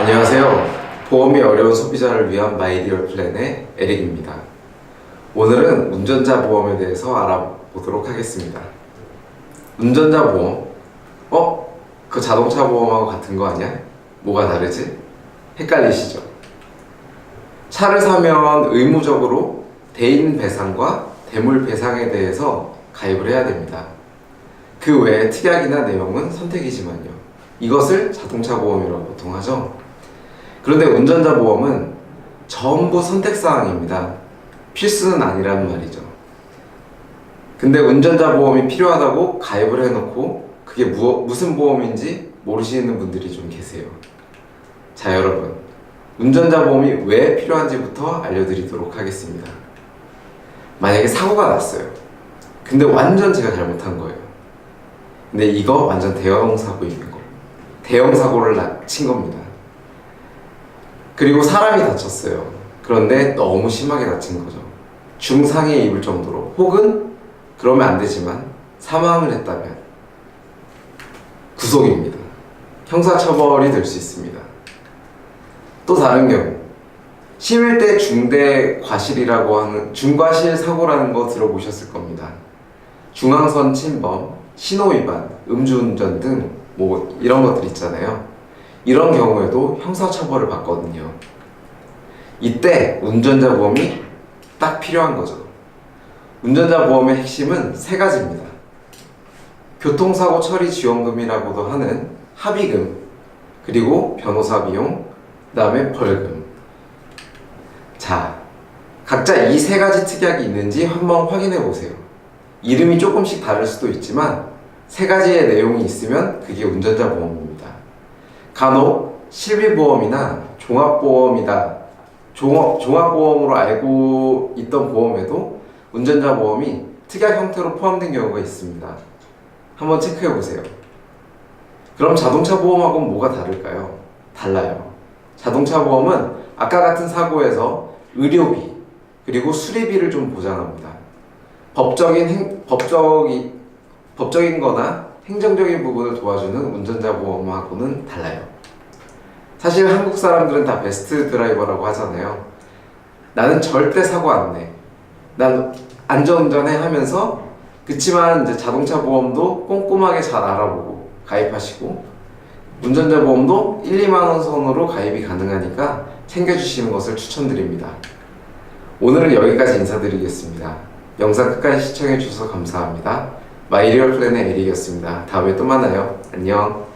안녕하세요. 보험이 어려운 소비자를 위한 마이디어 플랜의 에릭입니다. 오늘은 운전자 보험에 대해서 알아보도록 하겠습니다. 운전자 보험? 어? 그 자동차 보험하고 같은 거 아니야? 뭐가 다르지? 헷갈리시죠? 차를 사면 의무적으로 대인 배상과 대물 배상에 대해서 가입을 해야 됩니다. 그 외에 특약이나 내용은 선택이지만요. 이것을 자동차 보험이라고 보통 하죠. 그런데 운전자 보험은 전부 선택사항입니다. 필수는 아니라는 말이죠. 근데 운전자 보험이 필요하다고 가입을 해놓고 그게 무, 무슨 보험인지 모르시는 분들이 좀 계세요. 자, 여러분. 운전자 보험이 왜 필요한지부터 알려드리도록 하겠습니다. 만약에 사고가 났어요. 근데 완전 제가 잘못한 거예요. 근데 이거 완전 대형 거. 대형 사고를 나- 친 겁니다. 그리고 사람이 다쳤어요. 그런데 너무 심하게 다친 거죠. 중상에 입을 정도로 혹은 그러면 안 되지만 사망을 했다면 구속입니다. 형사처벌이 될 수 있습니다. 또 다른 경우 심일 중대 과실이라고 하는 중과실 사고라는 거 들어보셨을 겁니다. 중앙선 침범, 신호 위반, 음주운전 등 뭐 이런 것들 있잖아요. 이런 경우에도 형사처벌을 받거든요. 이때 운전자 보험이 딱 필요한 거죠. 운전자 보험의 핵심은 세 가지입니다. 교통사고 처리 지원금이라고도 하는 합의금, 그리고 변호사 비용, 그 다음에 벌금. 자, 각자 이 세 가지 특약이 있는지 한번 확인해 보세요. 이름이 조금씩 다를 수도 있지만 세 가지의 내용이 있으면 그게 운전자 보험입니다. 간혹 실비보험이나 종합보험이다. 종합, 종합보험으로 알고 있던 보험에도 운전자 보험이 특약 형태로 포함된 경우가 있습니다. 한번 체크해 보세요. 그럼 자동차 보험하고는 뭐가 다를까요? 달라요. 자동차 보험은 아까 같은 사고에서 의료비 그리고 수리비를 좀 보장합니다. 법적인 행, 법적이 법적인 거나 행정적인 부분을 도와주는 운전자 보험하고는 달라요. 사실 한국 사람들은 다 베스트 드라이버라고 하잖아요. 나는 절대 사고 안 내. 난 안전운전해 하면서 그치만 이제 자동차 보험도 꼼꼼하게 잘 알아보고 가입하시고 운전자 보험도 1, 2만 원 선으로 가입이 가능하니까 챙겨주시는 것을 추천드립니다. 오늘은 여기까지 인사드리겠습니다. 영상 끝까지 시청해 주셔서 감사합니다. 마이리얼 플랜의 에릭이었습니다. 다음에 또 만나요. 안녕.